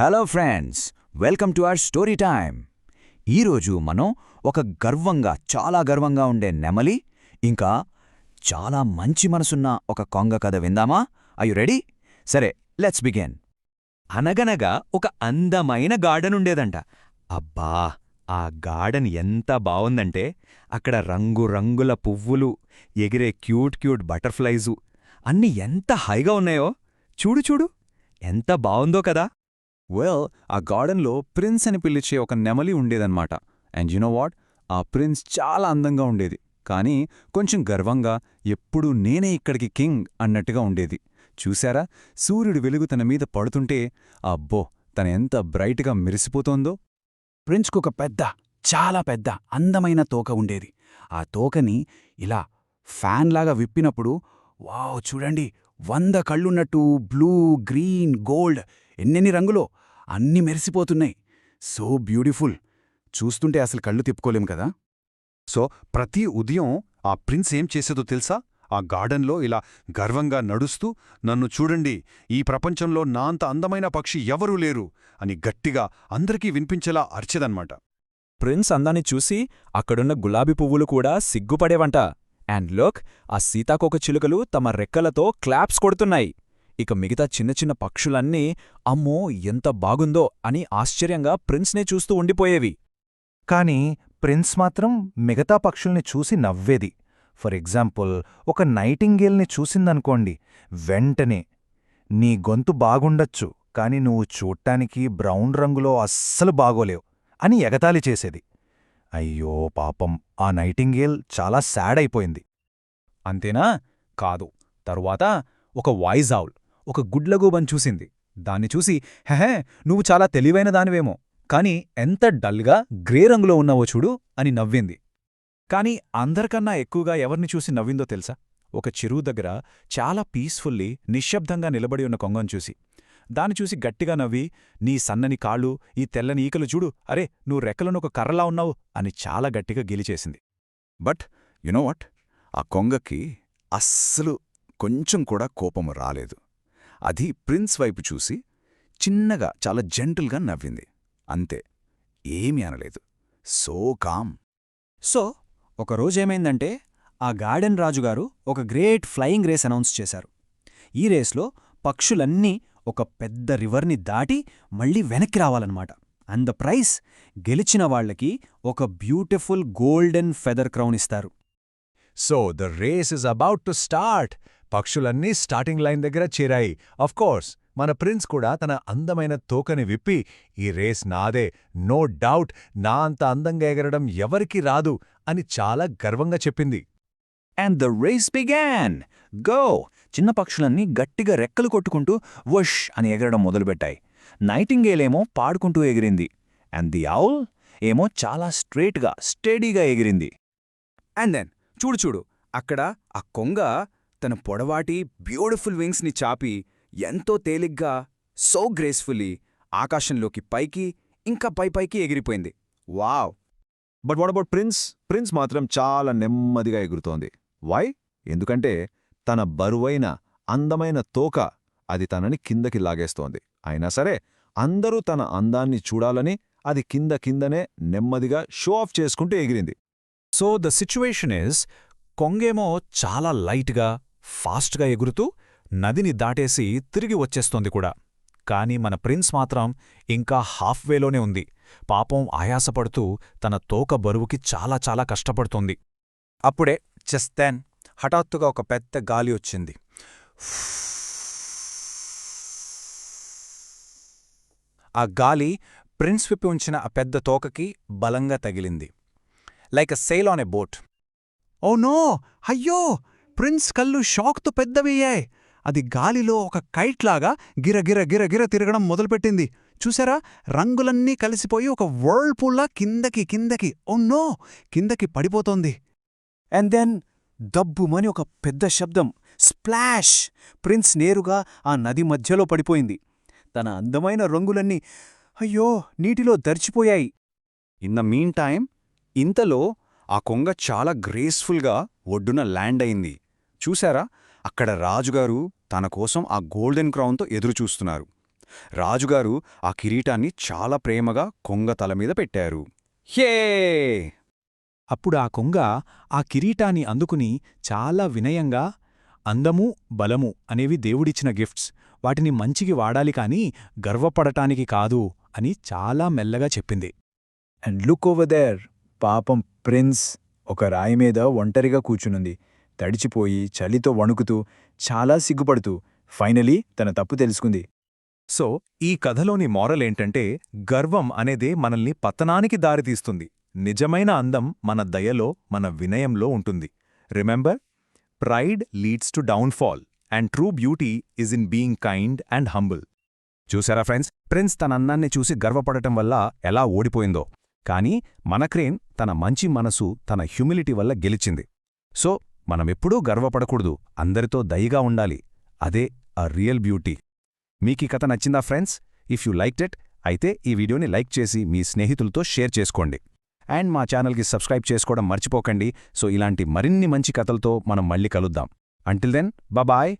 Hello friends welcome to our story time ఈరోజు మనం ఒక గర్వంగా చాలా గర్వంగా ఉండే నెమలి ఇంకా చాలా మంచి మనసున్న ఒక కొంగ కథ విందామా? అయ్యు రెడీ సరే లెట్స్ బిగెన్ అనగనగా ఒక అందమైన గార్డెన్ ఉండేదంట. అబ్బా ఆ గార్డెన్ ఎంత బావుందంటే అక్కడ రంగురంగుల పువ్వులు ఎగిరే క్యూట్ క్యూట్ బటర్ఫ్లైజు అన్నీ ఎంత హైగా ఉన్నాయో. చూడు చూడు ఎంత బావుందో కదా. వెల్ ఆ గార్డెన్లో ప్రిన్స్ అని పిలిచే ఒక నెమలి ఉండేదన్నమాట. అండ్ యునో వాట్ ఆ ప్రిన్స్ చాలా అందంగా ఉండేది. కానీ కొంచెం గర్వంగా ఎప్పుడూ నేనే ఇక్కడికి కింగ్ అన్నట్టుగా ఉండేది. చూశారా? సూర్యుడు వెలుగు తన మీద పడుతుంటే అబ్బో తన ఎంత బ్రైట్గా మెరిసిపోతోందో. ప్రిన్స్కొక పెద్ద చాలా పెద్ద అందమైన తోక ఉండేది. ఆ తోకని ఇలా ఫ్యాన్లాగా విప్పినప్పుడు వావ్ చూడండి వంద కళ్ళున్నట్టు బ్లూ గ్రీన్ గోల్డ్ ఎన్నెన్ని రంగులో. అన్ని మెరిసిపోతున్నాయి. So beautiful. చూస్తుంటే అసలు కళ్ళు తిప్పుకోలేం కదా. సో ప్రతి ఉదయం ఆ ప్రిన్స్ ఏం చేసేదో తెలుసా? ఆ గార్డెన్లో ఇలా గర్వంగా నడుస్తూ నన్ను చూడండి ఈ ప్రపంచంలో నా అంత అందమైన పక్షి ఎవరూ లేరు అని గట్టిగా అందరికీ వినిపించేలా అర్చదన్నమాట. ప్రిన్స్ అందాన్ని చూసి అక్కడున్న గులాబీ పువ్వులు కూడా సిగ్గుపడేవంట. అండ్ లోక్ ఆ సీతాకోక చిలుకలు తమ రెక్కలతో క్లాప్స్ కొడుతున్నాయి. ఇక మిగతా చిన్న చిన్న పక్షులన్నీ అమ్మో ఎంత బాగుందో అని ఆశ్చర్యంగా ప్రిన్స్నే చూస్తూ ఉండిపోయేవి. కాని ప్రిన్స్ మాత్రం మిగతా పక్షుల్ని చూసి నవ్వేది. ఫర్ ఎగ్జాంపుల్ ఒక నైటింగేల్ని చూసిందనుకోండి వెంటనే నీ గొంతు బాగుండొచ్చు కాని నువ్వు చూడటానికి బ్రౌన్ రంగులో అస్సలు బాగోలేవు అని ఎగతాళి చేసేది. అయ్యో పాపం ఆ నైటింగేల్ చాలా సాడ్ అయిపోయింది. అంతేనా? కాదు. తరువాత ఒక వాయిజావుల్ ఒక గుడ్లగూబని చూసింది. దాన్ని చూసి హెహే నువ్వు చాలా తెలివైన దానివేమో. కాని ఎంత డల్గా గ్రే రంగులో ఉన్నావో చూడు అని నవ్వింది. కాని అందరికన్నా ఎక్కువగా ఎవర్ని చూసి నవ్విందో తెలుసా? ఒక చెరువు దగ్గర చాలా పీస్ఫుల్లీ నిశ్శబ్దంగా నిలబడి ఉన్న కొంగను చూసి. దాన్ని చూసి గట్టిగా నవ్వి నీ సన్నని కాళ్ళు ఈ తెల్లని ఈకలు చూడు. అరే నువ్వు రెక్కలను ఒక కర్రలా ఉన్నావు అని చాలా గట్టిగా గెలిచేసింది బట్ యునో వాట్? ఆ కొంగకి అస్సలు కొంచెం కూడా కోపము రాలేదు. అది ప్రిన్స్ వైపు చూసి చిన్నగా చాలా జెంటిల్గా నవ్వింది. అంతే ఏమీ అనలేదు. So calm. సో ఒకరోజేమైందంటే ఆ గార్డెన్ రాజుగారు ఒక గ్రేట్ ఫ్లయింగ్ రేస్ అనౌన్స్ చేశారు. ఈ రేస్లో పక్షులన్నీ ఒక పెద్ద రివర్ని దాటి మళ్ళీ వెనక్కి రావాలన్నమాట. అండ్ ద ప్రైస్ గెలిచిన వాళ్ళకి ఒక బ్యూటిఫుల్ గోల్డెన్ ఫెదర్ క్రౌన్ ఇస్తారు. So the race is about to start. పక్షులన్నీ స్టార్టింగ్ లైన్ దగ్గర చేరాయి. కోర్స్ మన ప్రిన్స్ కూడా తన అందమైన తోకని విప్పి ఈ రేస్ నాదే నో డౌట్ నా అంత అందంగా ఎగరడం ఎవరికీ రాదు అని చాలా గర్వంగా చెప్పింది. And the race began go చిన్న పక్షులన్నీ గట్టిగా రెక్కలు కొట్టుకుంటూ వష్ అని ఎగరడం మొదలుపెట్టాయి. నైటింగేలేమో పాడుకుంటూ ఎగిరింది. అండ్ ది ఔల్ ఏమో చాలా స్ట్రేట్గా స్టేడీగా ఎగిరింది. అండ్ దెన్ చూడు చూడు అక్కడ ఆ కొంగ తన పొడవాటి బ్యూటిఫుల్ వింగ్స్ని చాపి ఎంతో తేలిగ్గా సో గ్రేస్ఫుల్లీ ఆకాశంలోకి పైకి ఇంకా పైపైకి ఎగిరిపోయింది. Wow but what about prince prince మాత్రం చాలా నెమ్మదిగా ఎగురుతోంది. వై ఎందుకంటే తన బరువైన అందమైన తోక అది తనని కిందకి లాగేస్తోంది. అయినా సరే అందరూ తన అందాన్ని చూడాలని అది కింద కిందనే నెమ్మదిగా షో ఆఫ్ చేసుకుంటూ ఎగిరింది. సో ద సిచ్యువేషన్ ఇస్ కొంగేమో చాలా లైట్గా ఫాస్ట్గా ఎగురుతూ నదిని దాటేసి తిరిగి వచ్చేస్తోంది కూడా. కాని మన ప్రిన్స్ మాత్రం ఇంకా హాఫ్వేలోనే ఉంది. పాపం ఆయాసపడుతూ తన తోక బరువుకి చాలా చాలా కష్టపడుతోంది. అప్పుడే చెస్తాన్ హఠాత్తుగా ఒక పెద్ద గాలి వచ్చింది. ఆ గాలి ప్రిన్స్ విప్పి ఉంచిన ఆ పెద్ద తోకకి బలంగా తగిలింది. Like a sail on a boat. Oh no! అయ్యో! ప్రిన్స్ కళ్ళు షాక్తో పెద్దవయ్యాయి. అది గాలిలో ఒక కైట్లాగా గిరగిర గిరగిర తిరగడం మొదలుపెట్టింది. చూసారా? రంగులన్నీ కలిసిపోయి ఒక వర్ల్పూల్లా కిందకి కిందకి ఓన్నో కిందకి పడిపోతోంది. అండ్ దెన్ దబ్బుమని ఒక పెద్ద శబ్దం స్ప్లాష్! ప్రిన్స్ నేరుగా ఆ నది మధ్యలో పడిపోయింది. తన అందమైన రంగులన్నీ అయ్యో! నీటిలో దర్చిపోయాయి. ఇన్ ద మీన్ టైం ఇంతలో ఆ కొంగ చాలా గ్రేస్ఫుల్గా ఒడ్డున ల్యాండ్ అయింది. చూశారా? అక్కడ రాజుగారు తన కోసం ఆ గోల్డెన్ క్రౌన్తో ఎదురుచూస్తున్నారు. రాజుగారు ఆ కిరీటాన్ని చాలా ప్రేమగా కొంగ తల మీద పెట్టారు. హే! అప్పుడు ఆ కొంగ ఆ కిరీటాన్ని అందుకుని చాలా వినయంగా అందము బలము అనేవి దేవుడిచ్చిన గిఫ్ట్స్. వాటిని మంచికి వాడాలి కాని గర్వపడటానికి కాదు అని చాలా మెల్లగా చెప్పింది. And look over there! పాపం ప్రిన్స్ ఒక రాయి మీద ఒంటరిగా కూచునుంది తడిచిపోయి చలితో వణుకుతూ చాలా సిగ్గుపడుతూ ఫైనలీ తన తప్పు తెలుసుకుంది. సో ఈ కథలోని మోరలేంటంటే ఏంటంటే గర్వం అనేదే మనల్ని పతనానికి దారితీస్తుంది. నిజమైన అందం మన దయలో మన వినయంలో ఉంటుంది. Remember? Pride leads to downfall and true beauty is in being kind and humble. చూసారా ఫ్రెండ్స్? ప్రిన్స్ తన అన్నాన్ని చూసి గర్వపడటం వల్ల ఎలా ఓడిపోయిందో. కానీ మన క్రేన్ తన మంచి మనసు తన హ్యూమిలిటీ వల్ల గెలిచింది. సో మనమెప్పుడూ గర్వపడకూడదు. అందరితో దయగా ఉండాలి. అదే ఆ రియల్ బ్యూటీ. మీకీ కథ నచ్చిందా friends? If you like it అయితే ఈ వీడియోని లైక్ చేసి మీ స్నేహితులతో షేర్ చేసుకోండి. అండ్ మా ఛానల్కి సబ్స్క్రైబ్ చేసుకోవడం మర్చిపోకండి. సో ఇలాంటి మరిన్ని మంచి కథలతో మనం మళ్ళీ కలుద్దాం. Until then bye.